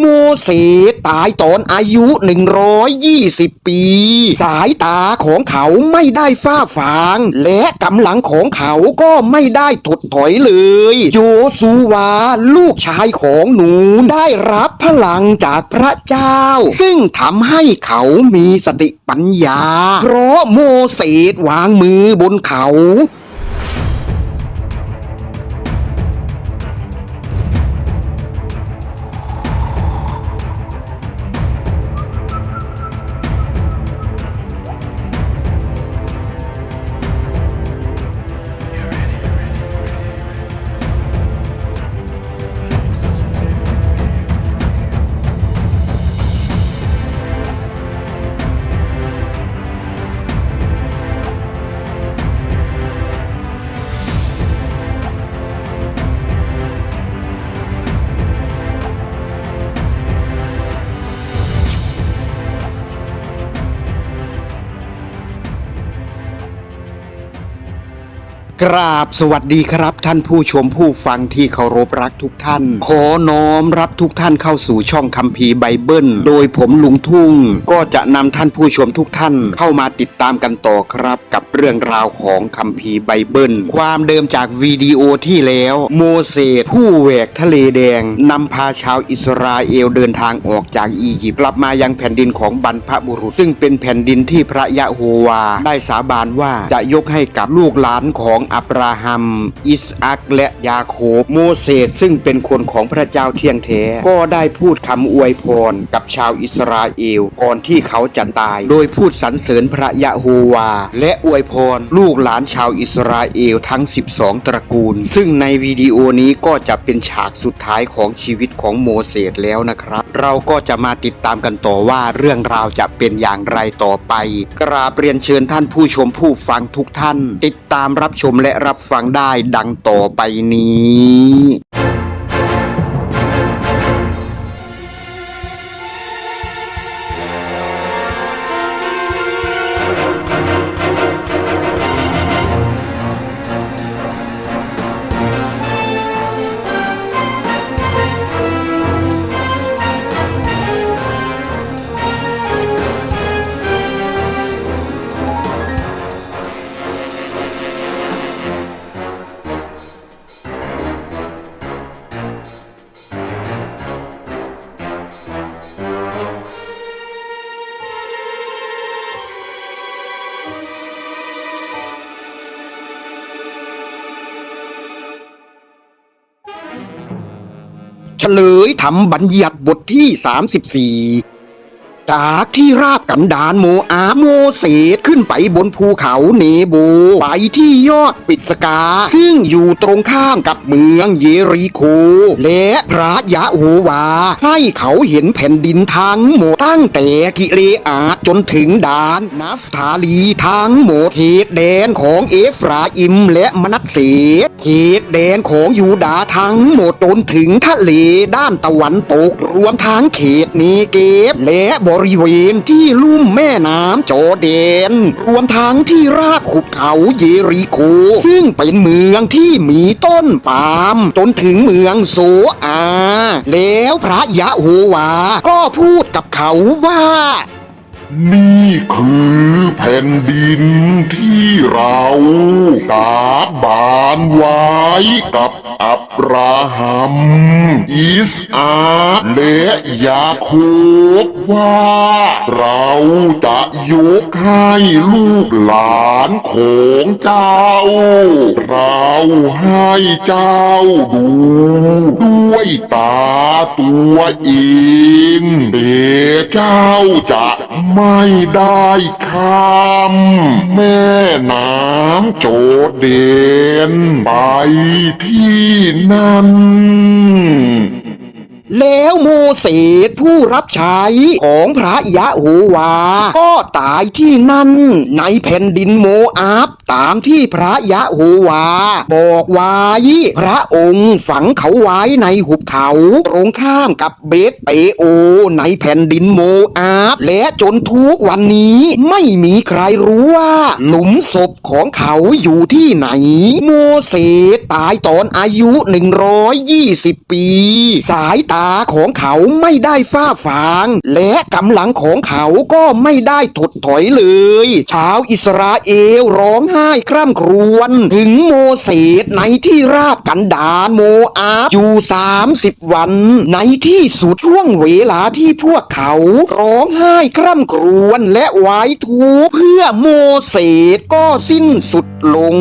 โมเสสตายตอนอายุ 120 ปี สายตาของเขาไม่ได้ฝ้าฟาง และกำลังของเขาก็ไม่ได้ถดถอยเลย โยซูวาลูกชายของหนูได้รับพลังจากพระเจ้า ซึ่งทำให้เขามีสติปัญญา เพราะโมเสสวางมือบนเขา กราบสวัสดีครับท่านผู้ชมผู้ฟังที่เคารพรักทุกท่าน ขอน้อมรับทุกท่านเข้าสู่ช่องคัมภีร์ไบเบิล โดยผมลุงทุ่ง ก็จะนำท่านผู้ชมทุกท่านเข้ามาติดตามกันต่อครับ กับเรื่องราวของคัมภีร์ไบเบิล ความเดิมจากวิดีโอที่แล้ว โมเสสผู้แหวกทะเลแดงนำพาชาวอิสราเอลเดินทางออกจากอียิปต์กลับมายังแผ่นดินของบรรพบุรุษ ซึ่งเป็นแผ่นดินที่พระยะโฮวา ได้สาบานว่าจะยกให้กับลูกหลานของอับราฮัม อิสอักและยาโคบ โมเสสซึ่งเป็นคนของพระเจ้าเที่ยงแท้ ก็ได้พูดคำอวยพรกับชาวอิสราเอลก่อนที่เขาจะตาย โดยพูดสรรเสริญพระยะโฮวา และอวยพรลูกหลานชาวอิสราเอลทั้ง 12 ตระกูล ซึ่งในวิดีโอนี้ก็จะเป็นฉากสุดท้ายของชีวิตของโมเสสแล้วนะครับ เราก็จะมาติดตามกันต่อว่าเรื่องราวจะเป็นอย่างไรต่อไป กราบเรียนเชิญท่านผู้ชมผู้ฟังทุกท่าน ติดตามรับชมและรับฟังได้ดังต่อไปนี้ เฉลยทำบัญญัติบทที่ 34 จากที่ราบกันดานโมอาโมเสสขึ้นไปบนภูเขาเนโบ ไปที่ยอดปิดสกา ซึ่งอยู่ตรงข้ามกับเมืองเยริโค และพระยะโฮวา ให้เขาเห็นแผ่นดินทั้งหมดตั้งแต่กิเลอาจนถึงดานนัฟทาลีทั้งหมดเขตแดนของเอฟราอิมและมนัสเสเขตแดนของยูดาทั้งหมดจนถึงทะเลด้านตะวันตกรวมทั้งเขตเนเกฟและบริเวณที่ลุ่มแม่น้ำจอร์แดน รวมทั้งที่ราบขุบเขาเยริโค ซึ่งเป็นเมืองที่มีต้นปาล์มจนถึงเมืองโซอา แล้วพระยะโฮวา ก็พูดกับเขาว่า นี่คือแผ่นดินที่เราสาบานไว้กับอับราฮัม อิสอาและยาโคบว่า เราจะยกให้ลูกหลานของเจ้า เราให้เจ้าดู ด้วยตาตัวเองแต่เจ้าจะไไม่ได้ข้ามแม่น้ำโจดเดนไปที่นั่น แล้วโมเสสผู้รับใช้ของพระยะโฮวา ก็ตายที่นั่น ในแผ่นดินโมอาบตามที่พระยะโฮวา บอกไว้พระองค์ฝังเขาไว้ในหุบเขาตรงข้ามกับเบตเปโอ ในแผ่นดินโมอาบและจนทุกวันนี้ไม่มีใครรู้ว่า หลุมศพของเขาอยู่ที่ไหน โมเสสตายตอนอายุ 120 ปี สายตาของเขาไม่ได้ฝ้าฟาง และกำลังของเขาก็ไม่ได้ถดถอยเลย ชาวอิสราเอลร้องไห้คร่ำครวญถึงโมเสสในที่ราบกันดารโมอาบอยู่สามสิบวัน ในที่สุดช่วงเวลาที่พวกเขาร้องไห้คร่ำครวญและไหว้ทูปเพื่อโมเสสก็สิ้นสุดลง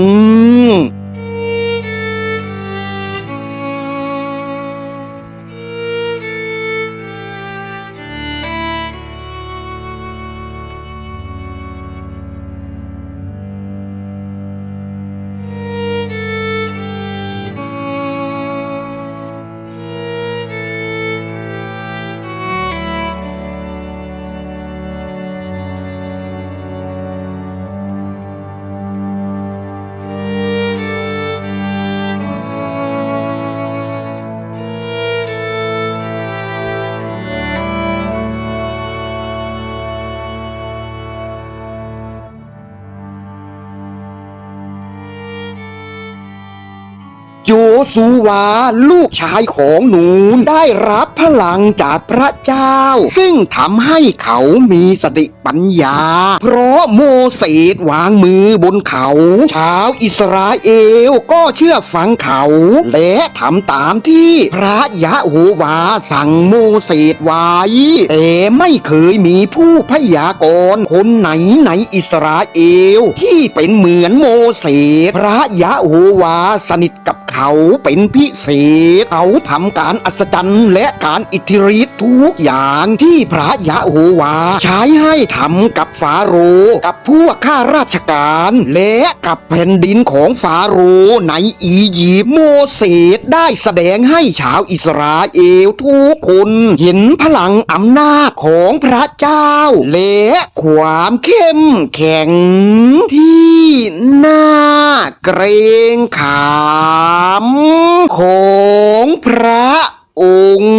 โยซูวา ลูกชายของหนูนได้รับพลังจากพระเจ้า ซึ่งทำให้เขามีสติปัญญา เพราะโมเสสวางมือบนเขา ชาวอิสราเอลก็เชื่อฟังเขา และทำตามที่พระยะโฮวาสั่งโมเสสไว้แต่ไม่เคยมีผู้พยากรณ์คนไหนในอิสราเอล ที่เป็นเหมือนโมเสสพระยะโฮวาสนิทกับเขาเป็นพิเศษ เขาทำการอัศจรรย์และการอิทธิฤทธิ์ทุกอย่างที่พระยะโฮวา ใช้ให้ทำกับฟาโรห์กับพวกข้าราชการ และกับแผ่นดินของฟาโรห์ในอียิปต์โมเสสได้แสดงให้ชาวอิสราเอลทุกคนเห็นพลังอำนาจของพระเจ้า และความเข้มแข็งที่น่าเกรงขามของพระองค์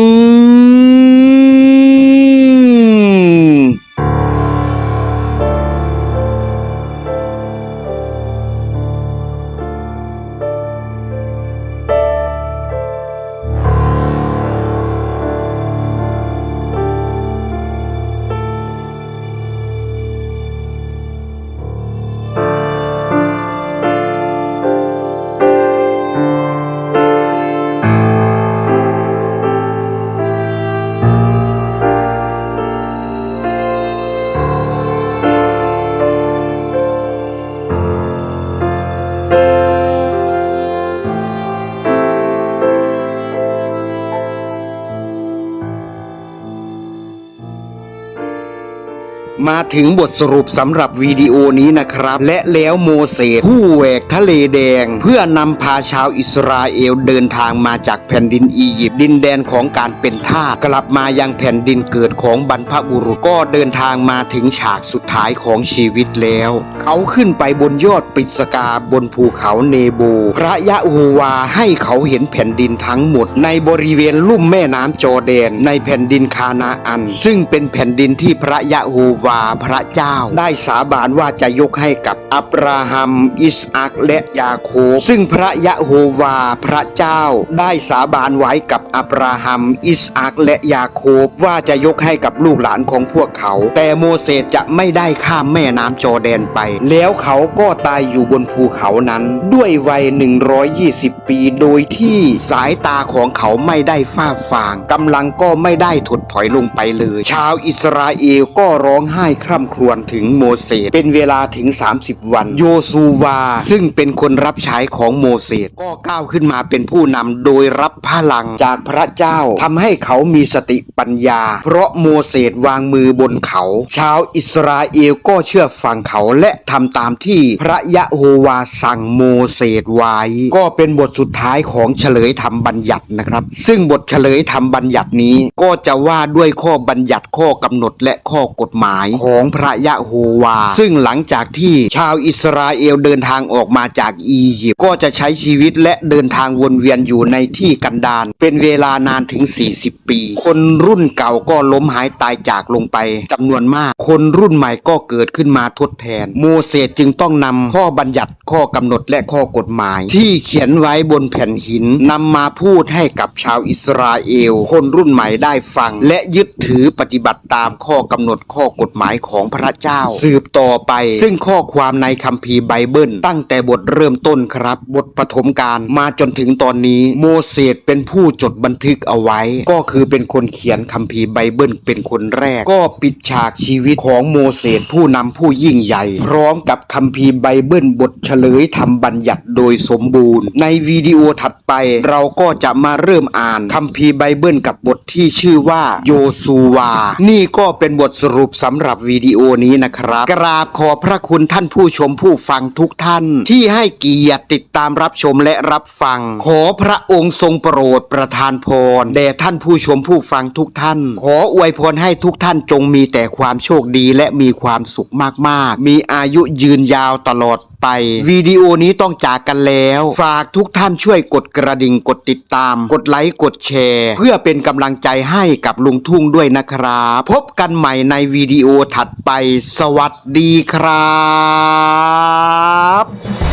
มาถึงบทสรุปสำหรับวิดีโอนี้นะครับ และแล้วโมเสสผู้แหวกทะเลแดง เพื่อนำพาชาวอิสราเอลเดินทางมาจากแผ่นดินอียิปต์ดินแดนของการเป็นทาสกลับมายังแผ่นดินเกิดของบรรพบุรุษก็เดินทางมาถึงฉากสุดท้ายของชีวิตแล้ว เขาขึ้นไปบนยอดปริศกาบนภูเขาเนโบ พระยะโฮวาให้เขาเห็นแผ่นดินทั้งหมด ในบริเวณลุ่มแม่น้ำจอแดน ในแผ่นดินคานาอัน ซึ่งเป็นแผ่นดินที่พระยะโฮวาพระเจ้า ได้สาบานว่าจะยกให้กับอับราฮัม อิสอักและยาโคบซึ่งพระยะโฮวาพระเจ้า ได้สาบานไว้กับอับราฮัม อิสอักและยาโคบว่าจะยกให้กับลูกหลานของพวกเขา แต่โมเสสจะไม่ได้ข้ามแม่น้ำจอแดนไปแล้วเขาก็ตายอยู่บนภูเขานั้น ด้วยวัย 120 ปี โดยที่สายตาของเขาไม่ได้ฝ้าฟางกำลังก็ไม่ได้ถดถอยลงไปเลย ชาวอิสราเอลก็ร้องไห้คร่ำครวญถึงโมเสสเป็นเวลาถึง 30 วัน โยซูวา ซึ่งเป็นคนรับใช้ของโมเสสก็ก้าวขึ้นมาเป็นผู้นำโดยรับพลังจากพระเจ้าทำให้เขามีสติปัญญา เพราะโมเสสวางมือบนเขา ชาวอิสราเอลก็เชื่อฟังเขาและทำตามที่พระยะโฮวาสั่งโมเสสไว้ ก็เป็นบทสุดท้ายของเฉลยธรรมบัญญัตินะครับ ซึ่งบทเฉลยธรรมบัญญัตินี้ก็จะว่าด้วยข้อบัญญัติข้อกำหนดและข้อกฎหมายของพระยะโฮวา ซึ่งหลังจากที่ชาวอิสราเอลเดินทางออกมาจากอียิปต์ก็จะใช้ชีวิตและเดินทางวนเวียนอยู่ในที่กันดารเป็นเวลานานถึง 40 ปี คนรุ่นเก่าก็ล้มหายตายจากลงไปจำนวนมาก คนรุ่นใหม่ก็เกิดขึ้นมาทดแทนโมเสสจึงต้องนำข้อบัญญัติข้อกำหนดและข้อกฎหมาย ที่เขียนไว้บนแผ่นหินนำมาพูดให้กับชาวอิสราเอล คนรุ่นใหม่ได้ฟัง และยึดถือปฏิบัติตามข้อกำหนดข้อกฎหมายของพระเจ้า สืบต่อไป ซึ่งข้อความในคัมภีร์ไบเบิล ตั้งแต่บทเริ่มต้นครับ บทปฐมกาลมาจนถึงตอนนี้ โมเสสเป็นผู้จดบันทึกเอาไว้ ก็คือเป็นคนเขียนคัมภีร์ไบเบิลเป็นคนแรก ก็ปิดฉากชีวิตของโมเสสผู้นำผู้ยิ่งใหญ่พร้อ้อมกับคัมภีร์ไบเบิลบทเฉลยธรรมบัญญัติโดยสมบูรณ์ ในวิดีโอถัดไปเราก็จะมาเริ่มอ่านคัมภีร์ไบเบิลกับบทที่ชื่อว่าโยซูวา นี่ก็เป็นบทสรุปสำหรับวิดีโอนี้นะครับ กราบขอพระคุณท่านผู้ชมผู้ฟังทุกท่าน ที่ให้เกียรติติดตามรับชมและรับฟัง ขอพระองค์ทรงโปรดประทานพรแด่ท่านผู้ชมผู้ฟังทุกท่าน ขออวยพรให้ทุกท่านจงมีแต่ความโชคดีและมีความสุขมากๆ มีอายุยืนยาวตลอดไป วิดีโอนี้ต้องจากกันแล้ว ฝากทุกท่านช่วยกดกระดิ่งกดติดตาม กดไลค์ กดแชร์ เพื่อเป็นกำลังใจให้กับลุงทุ่งด้วยนะครับ พบกันใหม่ในวิดีโอถัดไป สวัสดีครับ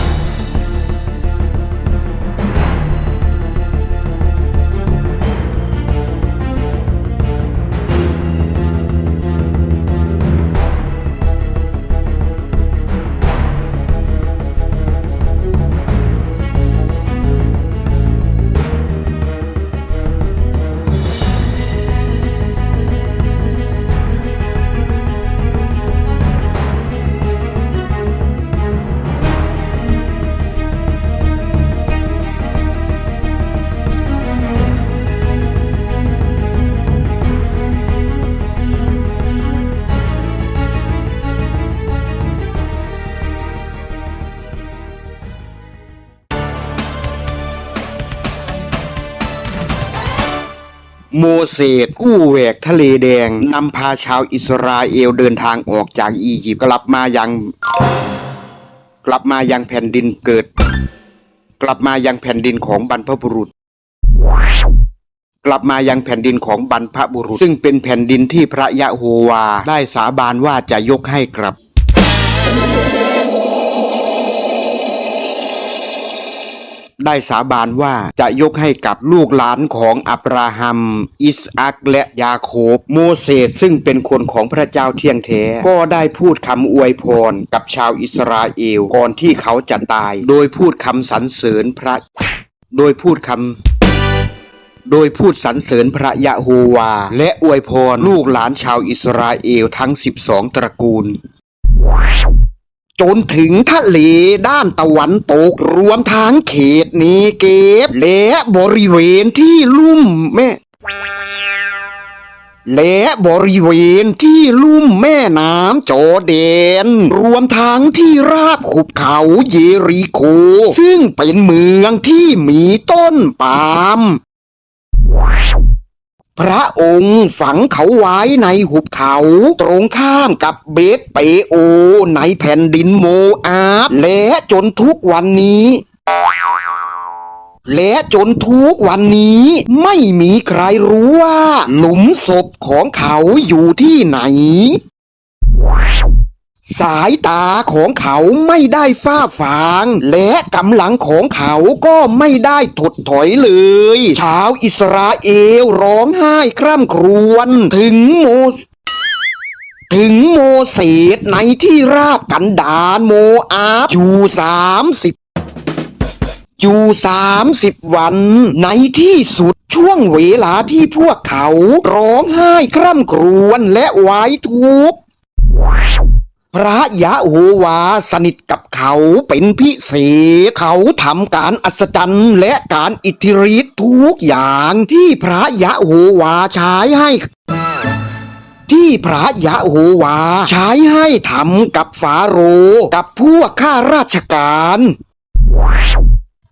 โมเสสผู้แหวกทะเลแดงนำพาชาวอิสราเอลเดินทางออกจากอียิปต์กลับมายัง กลับมายังแผ่นดินเกิด กลับมายังแผ่นดินของบรรพบุรุษ กลับมายังแผ่นดินของบรรพบุรุษ ซึ่งเป็นแผ่นดินที่พระยะโฮวาได้สาบานว่าจะยกให้กลับ ได้สาบานว่าจะยกให้กับลูกหลานของอับราฮัม อิสอักและยาโคบ โมเสสซึ่งเป็นคนของพระเจ้าเที่ยงแท้ ก็ได้พูดคำอวยพรกับชาวอิสราเอลก่อนที่เขาจะตาย โดยพูดคำสรรเสริญพระ โดยพูดคำโดยพูดสรรเสริญพระยะโฮวา และอวยพรลูกหลานชาวอิสราเอลทั้ง 12 ตระกูล จนถึงทะเลด้านตะวันตกรวมทั้งเขตเนเกฟและบริเวณที่ลุ่มแม่และบริเวณที่ลุ่มแม่น้ำจอแดน รวมทั้งที่ราบขุบเขาเยริโค ซึ่งเป็นเมืองที่มีต้นปาล์ม พระองค์ฝังเขาไว้ในหุบเขา ตรงข้ามกับเบตเปโอ ในแผ่นดินโมอาบและจนทุกวันนี้ และจนทุกวันนี้ไม่มีใครรู้ว่า หลุมศพของเขาอยู่ที่ไหน สายตาของเขาไม่ได้ฝ้าฟาง และกำลังของเขาก็ไม่ได้ถดถอยเลย ชาวอิสราเอลร้องไห้คร่ำครวญถึงโมถึงโมเสสในที่ราบกันดารโมอาบอยู่สามสิบอยู่สามสิบวัน ในที่สุดช่วงเวลาที่พวกเขา ร้องไห้คร่ำครวญและไว้ทุกข์ พระยะโฮวาสนิทกับเขาเป็นพิเศษ เขาทำการอัศจรรย์และการอิทธิฤทธิ์ทุกอย่างที่พระยะโฮวาใช้ให้ที่พระยะโฮวาใช้ให้ทำกับฟาโรห์กับพวกข้าราชการ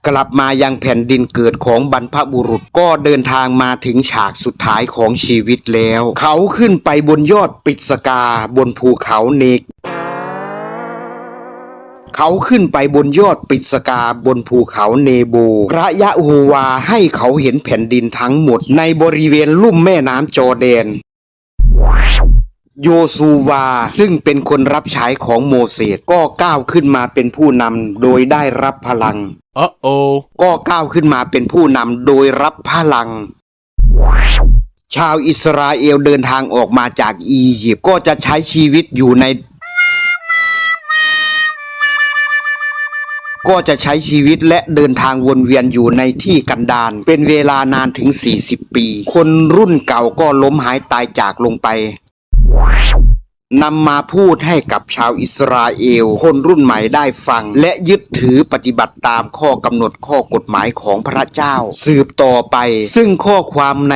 กลับมายังแผ่นดินเกิดของบรรพบุรุษก็เดินทางมาถึงฉากสุดท้ายของชีวิตแล้ว เขาขึ้นไปบนยอดปิดสกาบนภูเขาเนก เขาขึ้นไปบนยอดปิดสกาบนภูเขาเนโบระยะโฮวาให้เขาเห็นแผ่นดินทั้งหมดในบริเวณลุ่มแม่น้ำจอร์แดนโยซูวาซึ่งเป็นคนรับใช้ของโมเสสก็ก้าวขึ้นมาเป็นผู้นำโดยได้รับพลัง Uh-oh. ก็ก้าวขึ้นมาเป็นผู้นำโดยรับพลัง ชาวอิสราเอลเดินทางออกมาจากอียิปต์ก็จะใช้ชีวิตอยู่ใน ก็จะใช้ชีวิตและเดินทางวนเวียนอยู่ในที่กันดารเป็นเวลานานถึง 40 ปี คนรุ่นเก่าก็ล้มหายตายจากลงไปนำมาพูดให้กับชาวอิสราเอล คนรุ่นใหม่ได้ฟัง และยึดถือปฏิบัติตามข้อกำหนดข้อกฎหมายของพระเจ้า สืบต่อไป ซึ่งข้อความใน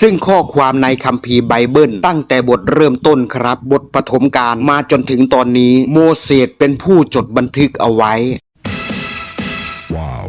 ซึ่งข้อความในคัมภีร์ไบเบิล ตั้งแต่บทเริ่มต้นครับ บทปฐมกาลมาจนถึงตอนนี้ โมเสสเป็นผู้จดบันทึกเอาไว้ ว้าว